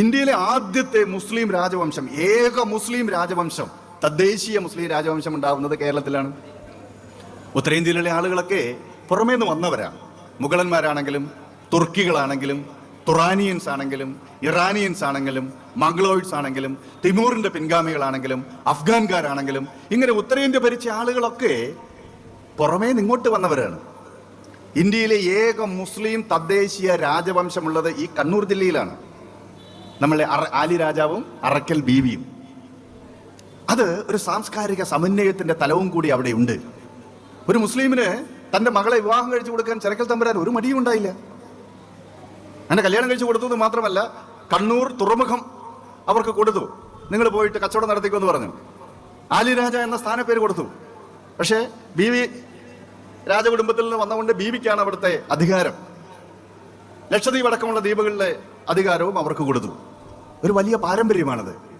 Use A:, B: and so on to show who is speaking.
A: ഇന്ത്യയിലെ ആദ്യത്തെ മുസ്ലിം രാജവംശം ഏക മുസ്ലിം രാജവംശം തദ്ദേശീയ മുസ്ലിം രാജവംശം ഉണ്ടാവുന്നത് കേരളത്തിലാണ്. ഉത്തരേന്ത്യയിലെ ആളുകളൊക്കെ പുറമേ നിന്ന് വന്നവരാണ്. മുഗളന്മാരാണെങ്കിലും തുർക്കികളാണെങ്കിലും തുറാനിയൻസ് ആണെങ്കിലും ഇറാനിയൻസ് ആണെങ്കിലും മംഗ്ലോയിഡ്സ് ആണെങ്കിലും തിമൂറിന്റെ പിൻഗാമികളാണെങ്കിലും അഫ്ഗാൻകാരാണെങ്കിലും ഇങ്ങനെ ഉത്തരേന്ത്യ ഭരിച്ച ആളുകളൊക്കെ പുറമേ നിങ്ങോട്ട് വന്നവരാണ്. ഇന്ത്യയിലെ ഏക മുസ്ലിം തദ്ദേശീയ രാജവംശമുള്ളത് ഈ കണ്ണൂർ ജില്ലയിലാണ്. നമ്മളെ ആലി രാജാവും അറക്കൽ ബീവിയും. അത് ഒരു സാംസ്കാരിക സമന്വയത്തിന്റെ തലവും കൂടി അവിടെ ഉണ്ട് ഒരു മുസ്ലിമിന് തന്റെ മകളെ വിവാഹം കഴിച്ചു കൊടുക്കാൻ ചിരക്കൽ തമ്പുരാൻ ഒരു മടിയും ഉണ്ടായില്ല. അങ്ങനെ കല്യാണം കഴിച്ചു കൊടുത്തത് മാത്രമല്ല കണ്ണൂർ തുറമുഖം അവർക്ക് കൊടുത്തു. നിങ്ങൾ പോയിട്ട് കച്ചവടം നടത്തിക്കുമെന്ന് പറഞ്ഞു. ആലി രാജ എന്ന സ്ഥാനപ്പേര് കൊടുത്തു. പക്ഷേ ബീവി രാജകുടുംബത്തിൽ നിന്ന് വന്നുകൊണ്ട് ബീവിക്കാണ് അവിടുത്തെ അധികാരം. ലക്ഷദ്വീപ് അടക്കമുള്ള ദ്വീപുകളിലെ അധികാരവും അവർക്ക് കൊടുത്തു. ഒരു വലിയ പാരമ്പര്യമാണത്.